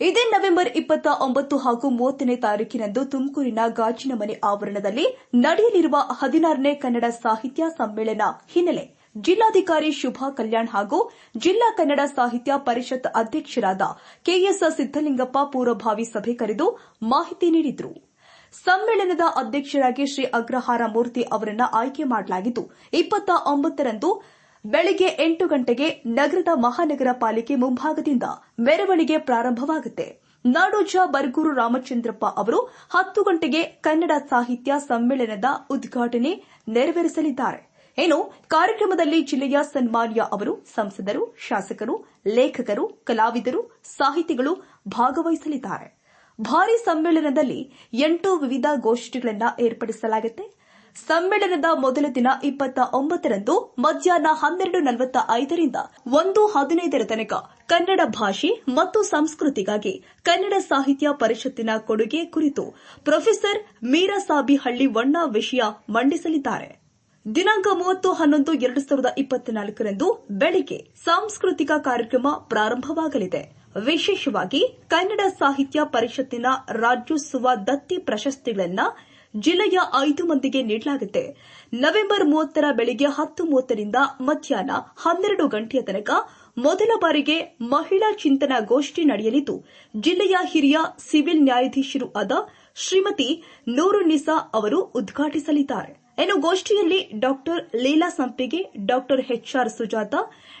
ಇದೇ ನವೆಂಬರ್ ಇಪ್ಪತ್ತ ಒಂಬತ್ತು ಹಾಗೂ ಮೂವತ್ತನೇ ತಾರೀಕಿನಂದು ತುಮಕೂರಿನ ಗಾಜಿನ ಮನೆ ಆವರಣದಲ್ಲಿ ನಡೆಯಲಿರುವ ಹದಿನಾರನೇ ಕನ್ನಡ ಸಾಹಿತ್ಯ ಸಮ್ಮೇಳನ ಹಿನ್ನೆಲೆ ಜಿಲ್ಲಾಧಿಕಾರಿ ಶುಭಾ ಕಲ್ಯಾಣ್ ಹಾಗೂ ಜಿಲ್ಲಾ ಕನ್ನಡ ಸಾಹಿತ್ಯ ಪರಿಷತ್ ಅಧ್ಯಕ್ಷರಾದ ಕೆಎಸ್ ಸಿದ್ದಲಿಂಗಪ್ಪ ಪೂರ್ವಭಾವಿ ಸಭೆ ಕರೆದು ಮಾಹಿತಿ ನೀಡಿದರು. ಸಮ್ಮೇಳನದ ಅಧ್ಯಕ್ಷರಾಗಿ ಶ್ರೀ ಅಗ್ರಹಾರ ಮೂರ್ತಿ ಅವರನ್ನು ಆಯ್ಕೆ ಮಾಡಲಾಗಿದ್ದು, ಇಪ್ಪತ್ತ ಒಂಬತ್ತರಂದು ಬೆಳಗ್ಗೆ ಎಂಟು ಗಂಟೆಗೆ ನಗರದ ಮಹಾನಗರ ಪಾಲಿಕೆ ಮುಂಭಾಗದಿಂದ ಮೆರವಣಿಗೆ ಪ್ರಾರಂಭವಾಗುತ್ತೆ. ನಾಡೋಜ ಬರಗೂರು ರಾಮಚಂದ್ರಪ್ಪ ಅವರು ಹತ್ತು ಗಂಟೆಗೆ ಕನ್ನಡ ಸಾಹಿತ್ಯ ಸಮ್ಮೇಳನದ ಉದ್ಘಾಟನೆ ನೆರವೇರಿಸಲಿದ್ದಾರೆ. ಇನ್ನು ಕಾರ್ಯಕ್ರಮದಲ್ಲಿ ಜಿಲ್ಲೆಯ ಸನ್ಮಾನ್ಯ ಅವರು ಸಂಸದರು, ಶಾಸಕರು, ಲೇಖಕರು, ಕಲಾವಿದರು, ಸಾಹಿತಿಗಳು ಭಾಗವಹಿಸಲಿದ್ದಾರೆ. ಭಾರಿ ಸಮ್ಮೇಳನದಲ್ಲಿ ಎಂಟು ವಿವಿಧ ಗೋಷ್ಠಿಗಳನ್ನು ಏರ್ಪಡಿಸಲಾಗಿದೆ ಸಮ್ಮೇಳನದ ಮೊದಲ ದಿನ ಇಪ್ಪತ್ತ ಒಂಬತ್ತರಂದು ಮಧ್ಯಾಹ್ನ ಹನ್ನೆರಡು ನಲವತ್ತ ಐದರಿಂದ ಒಂದು ಹದಿನೈದರ ತನಕ ಕನ್ನಡ ಭಾಷೆ ಮತ್ತು ಸಂಸ್ಕೃತಿಗಾಗಿ ಕನ್ನಡ ಸಾಹಿತ್ಯ ಪರಿಷತ್ತಿನ ಕೊಡುಗೆ ಕುರಿತು ಪ್ರೊಫೆಸರ್ ಮೀರಾಸಾಬಿಹಳ್ಳಿ ವಣ್ಣ ವಿಷಯ ಮಂಡಿಸಲಿದ್ದಾರೆ. ದಿನಾಂಕ ಮೂವತ್ತು ಹನ್ನೊಂದು ಎರಡು ಸಾವಿರದ ಇಪ್ಪತ್ನಾಲ್ಕರಂದು ಬೆಳಿಗ್ಗೆ ಸಾಂಸ್ಕೃತಿಕ ಕಾರ್ಯಕ್ರಮ ಪ್ರಾರಂಭವಾಗಲಿದೆ. ವಿಶೇಷವಾಗಿ ಕನ್ನಡ ಸಾಹಿತ್ಯ ಪರಿಷತ್ತಿನ ರಾಜ್ಯೋತ್ಸವ ದತ್ತಿ ಪ್ರಶಸ್ತಿಗಳನ್ನು ಜಿಲ್ಲೆಯ ಐದು ಮಂದಿಗೆ ನೀಡಲಾಗುತ್ತೆ. ನವೆಂಬರ್ ಮೂವತ್ತರ ಬೆಳಗ್ಗೆ ಹತ್ತು ಮೂವತ್ತರಿಂದ ಮಧ್ಯಾಹ್ನ ಹನ್ನೆರಡು ಗಂಟೆಯ ತನಕ ಮೊದಲ ಬಾರಿಗೆ ಮಹಿಳಾ ಚಿಂತನ ಗೋಷ್ಠಿ ನಡೆಯಲಿದ್ದು, ಜಿಲ್ಲೆಯ ಹಿರಿಯ ಸಿವಿಲ್ ನ್ಯಾಯಾಧೀಶರು ಆದ ಶ್ರೀಮತಿ ನೂರು ನಿಸಾ ಅವರು ಉದ್ಘಾಟಿಸಲಿದ್ದಾರೆ. ಇನ್ನು ಗೋಷ್ಠಿಯಲ್ಲಿ doctor Leela Sampige, doctor HR Sujatha,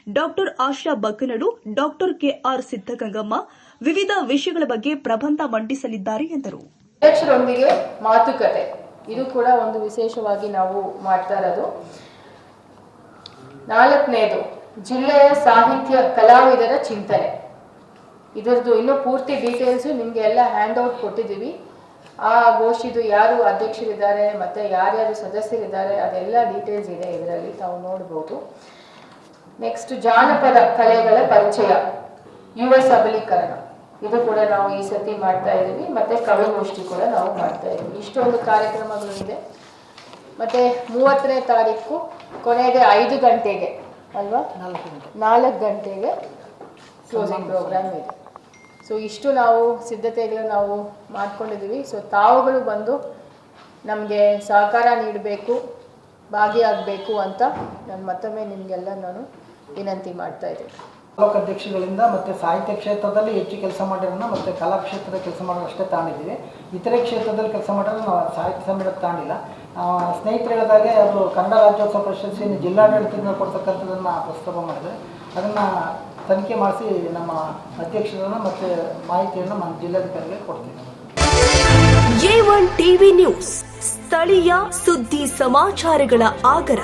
doctor Asha Bagganadu, doctor KR Siddagangamma ವಿವಿಧ ವಿಷಯಗಳ ಬಗ್ಗೆ ಪ್ರಬಂಧ ಮಂಡಿಸಲಿದ್ದಾರೆ ಎಂದರು. ಅಧ್ಯಕ್ಷರೊಂದಿಗೆ ಮಾತುಕತೆ. ಇದು ಕೂಡ ಒಂದು ವಿಶೇಷವಾಗಿ ನಾವು ಮಾಡ್ತಾ ಇರೋದು. ನಾಲ್ಕನೇದು, ಜಿಲ್ಲೆಯ ಸಾಹಿತ್ಯ ಕಲಾವಿದರ ಚಿಂತನೆ. ಇದರದ್ದು ಇನ್ನೂ ಪೂರ್ತಿ ಡೀಟೇಲ್ಸು ನಿಮಗೆ ಎಲ್ಲ ಹ್ಯಾಂಡ್ ಔಟ್ ಕೊಟ್ಟಿದ್ದೀವಿ. ಆ ಗೋಷ್ಠಿದು ಯಾರು ಅಧ್ಯಕ್ಷರಿದ್ದಾರೆ, ಮತ್ತು ಯಾರ್ಯಾರು ಸದಸ್ಯರಿದ್ದಾರೆ, ಅದೆಲ್ಲ ಡೀಟೇಲ್ಸ್ ಇದೆ ಇದರಲ್ಲಿ ತಾವು ನೋಡ್ಬೋದು. ನೆಕ್ಸ್ಟ್ ಜಾನಪದ ಕಲೆಗಳ ಪರಿಚಯ, ಯುವ ಸಬಲೀಕರಣ. ಇದು ಕೂಡ ನಾವು ಈ ಸತಿ ಮಾಡ್ತಾ ಇದ್ದೀವಿ. ಮತ್ತೆ ಕವಿಗೋಷ್ಠಿ ಕೂಡ ನಾವು ಮಾಡ್ತಾ ಇದ್ದೀವಿ. ಇಷ್ಟೊಂದು ಕಾರ್ಯಕ್ರಮಗಳು ಇದೆ. ಮತ್ತೆ ಮೂವತ್ತನೇ ತಾರೀಕು ಕೊನೆಗೆ ಐದು ಗಂಟೆಗೆ ಅಲ್ವಾ? ನಾಲ್ಕು ಗಂಟೆಗೆ ಕ್ಲೋಸಿಂಗ್ ಪ್ರೋಗ್ರಾಮ್ ಇದೆ. ಸೊ ಇಷ್ಟು ನಾವು ಸಿದ್ಧತೆಗಳು ನಾವು ಮಾಡ್ಕೊಂಡಿದ್ದೀವಿ. ಸೊ ತಾವುಗಳು ಬಂದು ನಮಗೆ ಸಹಕಾರ ನೀಡಬೇಕು ಭಾಗಿಯಾಗಬೇಕು ಅಂತ ನಾನು ಮತ್ತೊಮ್ಮೆ ನಿಮಗೆಲ್ಲ ನಾನು ವಿನಂತಿ ಮಾಡ್ತಾ ಇದ್ದೀನಿ. ತಾಲೂಕು ಅಧ್ಯಕ್ಷಗಳಿಂದ ಮತ್ತು ಸಾಹಿತ್ಯ ಕ್ಷೇತ್ರದಲ್ಲಿ ಹೆಚ್ಚು ಕೆಲಸ ಮಾಡಿರೋಣ ಮತ್ತು ಕಲಾ ಕ್ಷೇತ್ರದ ಕೆಲಸ ಮಾಡೋರು ಅಷ್ಟೇ ತಾಂಡಿದ್ದೀವಿ. ಇತರೆ ಕ್ಷೇತ್ರದಲ್ಲಿ ಕೆಲಸ ಮಾಡೋರು ನಾವು ಸಾಹಿತ್ಯ ಸಮ್ಮೇಳನ ತಾಂಡಿಲ್ಲ. ಸ್ನೇಹಿತರು ಹೇಳಿದಾಗೆ ಅವರು ಕನ್ನಡ ರಾಜ್ಯೋತ್ಸವ ಪ್ರಶಸ್ತಿಯನ್ನು ಜಿಲ್ಲಾಡಳಿತದಿಂದ ಕೊಡ್ತಕ್ಕಂಥದ್ದನ್ನು ಪ್ರಸ್ತಾಪ ಮಾಡಿದರೆ ಅದನ್ನು ತನಿಖೆ ಮಾಡಿಸಿ ನಮ್ಮ ಅಧ್ಯಕ್ಷರನ್ನು ಮತ್ತು ಮಾಹಿತಿಯನ್ನು ನಮ್ಮ ಜಿಲ್ಲಾಧಿಕಾರಿಗೆ ಕೊಡ್ತೀವಿ ಎ ಒನ್ ಟಿವಿ ನ್ಯೂಸ್, ಸ್ಥಳೀಯ ಸುದ್ದಿ ಸಮಾಚಾರಗಳ ಆಗರ.